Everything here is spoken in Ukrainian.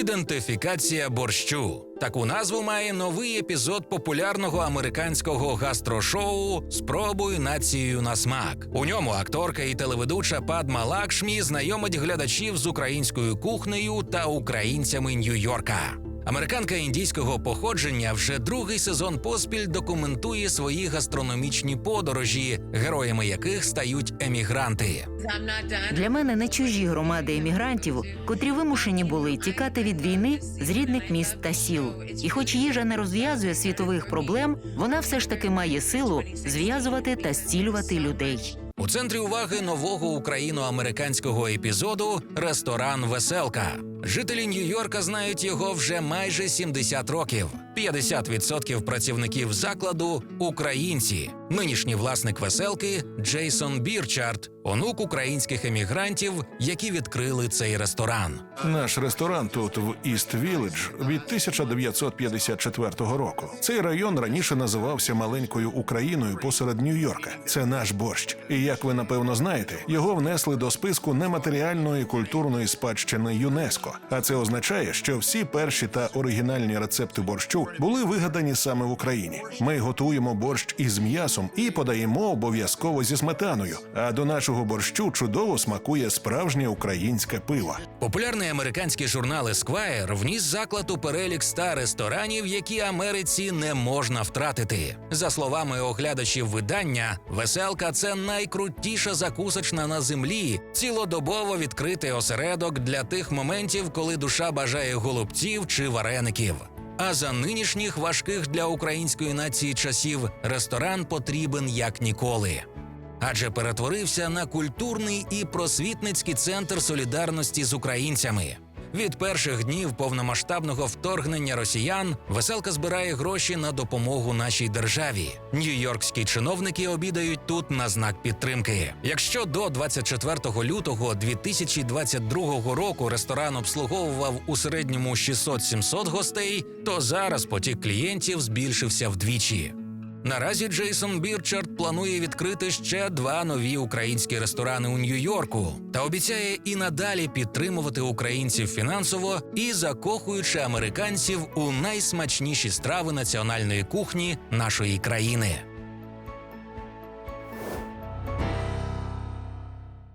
Ідентифікація борщу. Таку назву має новий епізод популярного американського гастрошоу Спробуй націю на смак. У ньому акторка і телеведуча Падма Лакшмі знайомить глядачів з українською кухнею та українцями Нью-Йорка. Американка індійського походження вже другий сезон поспіль документує свої гастрономічні подорожі, героями яких стають емігранти. Для мене не чужі громади емігрантів, котрі вимушені були тікати від війни з рідних міст та сіл. І хоч їжа не розв'язує світових проблем, вона все ж таки має силу зв'язувати та зцілювати людей. У центрі уваги нового україно-американського епізоду ресторан Веселка. Жителі Нью-Йорка знають його вже майже 70 років. 50% працівників закладу українці. Нинішній власник веселки Джейсон Бірчард, онук українських емігрантів, які відкрили цей ресторан. Наш ресторан тут в Іст Вілледж від 1954 року. Цей район раніше називався маленькою Україною посеред Нью-Йорка. Це наш борщ. І як ви напевно знаєте, його внесли до списку нематеріальної культурної спадщини ЮНЕСКО. А це означає, що всі перші та оригінальні рецепти були вигадані саме в Україні. Ми готуємо борщ із м'ясом і подаємо обов'язково зі сметаною. А до нашого борщу чудово смакує справжнє українське пиво. Популярний американський журнал Esquire вніс заклад у перелік ста ресторанів, які Америці не можна втратити. За словами оглядачів видання, веселка це найкрутіша закусочна на землі, цілодобово відкритий осередок для тих моментів, коли душа бажає голубців чи вареників. А за нинішніх важких для української нації часів ресторан потрібен як ніколи. Адже перетворився на культурний і просвітницький центр солідарності з українцями. Від перших днів повномасштабного вторгнення росіян веселка збирає гроші на допомогу нашій державі. Нью-Йоркські чиновники обідають тут на знак підтримки. Якщо до 24 лютого 2022 року ресторан обслуговував у середньому 600-700 гостей, то зараз потік клієнтів збільшився вдвічі. Наразі Джейсон Бірчард планує відкрити ще два нові українські ресторани у Нью-Йорку та обіцяє і надалі підтримувати українців фінансово і закохуючи американців у найсмачніші страви національної кухні нашої країни.